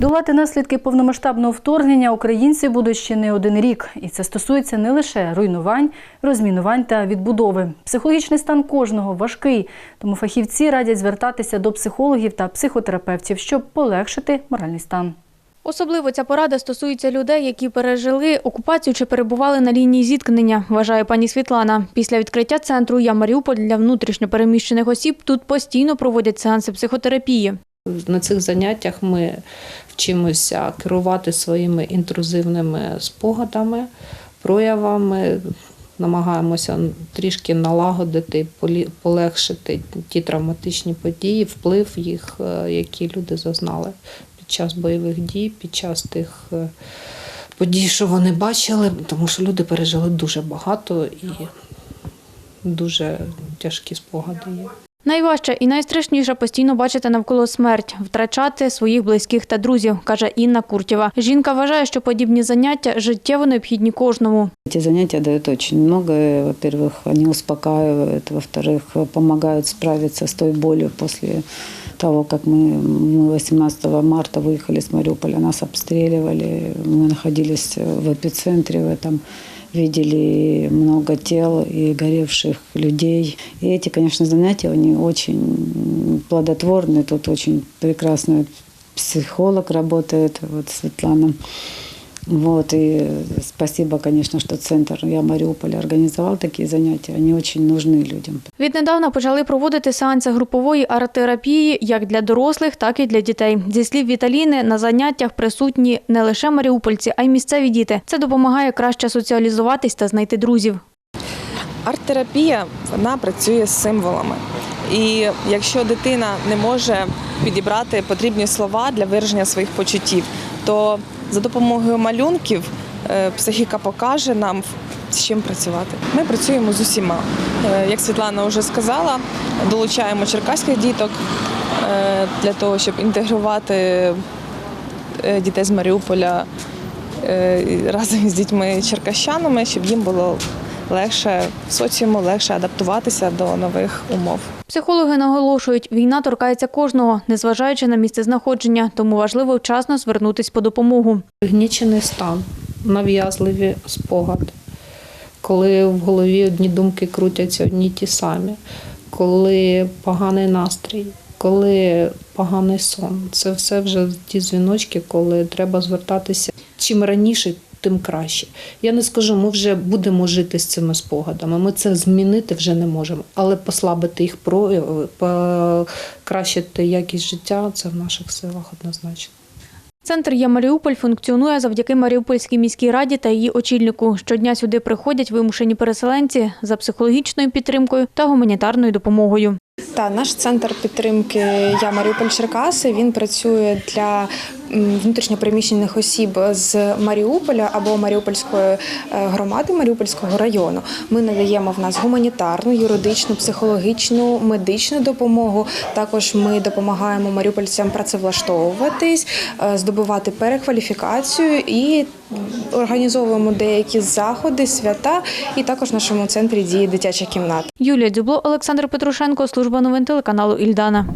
Долати наслідки повномасштабного вторгнення українці будуть ще не один рік, і це стосується не лише руйнувань, розмінувань та відбудови. Психологічний стан кожного важкий, тому фахівці радять звертатися до психологів та психотерапевтів, щоб полегшити моральний стан. Особливо ця порада стосується людей, які пережили окупацію чи перебували на лінії зіткнення, вважає пані Світлана. Після відкриття центру «Я Маріуполь» для внутрішньопереміщених осіб тут постійно проводять сеанси психотерапії. На цих заняттях ми вчимося керувати своїми інтрузивними спогадами, проявами, намагаємося трішки налагодити, полегшити ті травматичні події, вплив їх, е, які люди зазнали під час бойових дій, під час тих е, подій, що вони бачили, тому що люди пережили дуже багато і дуже тяжкі спогади є. Найважче і найстрашніше постійно бачити навколо смерть, втрачати своїх близьких та друзів, каже Інна Куртєва. Жінка вважає, що подібні заняття життєво необхідні кожному. Эти занятия дают очень много. Во-первых, они успокаивают, во-вторых, помогают справиться с той болью после того, как мы, мы 18 марта выехали с Мариуполя, нас обстреливали, мы находились в эпицентре в этом, видели много тел и горевших людей. И эти, конечно, занятия, они очень плодотворны. Тут очень прекрасный психолог работает, вот Светлана. Вот, и спасибо, конечно, что центр «Я Мариуполь» организовал такие занятия. Они очень нужны людям. Віднедавна почали проводити сеанси групової арт-терапії як для дорослих, так і для дітей. Зі слів Віталіни, на заняттях присутні не лише маріупольці, а й місцеві діти. Це допомагає краще соціалізуватись та знайти друзів. Арт-терапія вона працює з символами. І якщо дитина не може підібрати потрібні слова для вираження своїх почуттів, то за допомогою малюнків е, психіка покаже нам, з чим працювати. Ми працюємо з усіма. Е, Як Світлана вже сказала, долучаємо черкаських діток е, для того, щоб інтегрувати дітей з Маріуполя разом з дітьми черкащанами, щоб їм було легше в соціуму, легше адаптуватися до нових умов. Психологи наголошують, війна торкається кожного, незважаючи на місце знаходження, тому важливо вчасно звернутись по допомогу. Пригнічений стан, нав'язливі спогади, коли в голові одні думки крутяться одні ті самі, коли поганий настрій, коли поганий сон. Це все вже ті дзвіночки, коли треба звертатися чим раніше. Тим краще. Я не скажу, ми вже будемо жити з цими спогадами. Ми це змінити вже не можемо, але послабити їх прояви, покращити якість життя це в наших силах однозначно. Центр «Я Маріуполь» функціонує завдяки Маріупольській міській раді та її очільнику. Щодня сюди приходять вимушені переселенці за психологічною підтримкою та гуманітарною допомогою. Та наш центр підтримки Я Маріуполь Черкаси він працює для внутрішньопереміщених осіб з Маріуполя або Маріупольської е, громади Маріупольського району. Ми надаємо в нас гуманітарну, юридичну, психологічну, медичну допомогу. Також ми допомагаємо маріупольцям працевлаштовуватись, е, здобувати перекваліфікацію і організовуємо деякі заходи, свята. І також в нашому центрі діє дитяча кімната. Юлія Дюбло, Олександр Петрушенко, служба новин телеканалу Ільдана.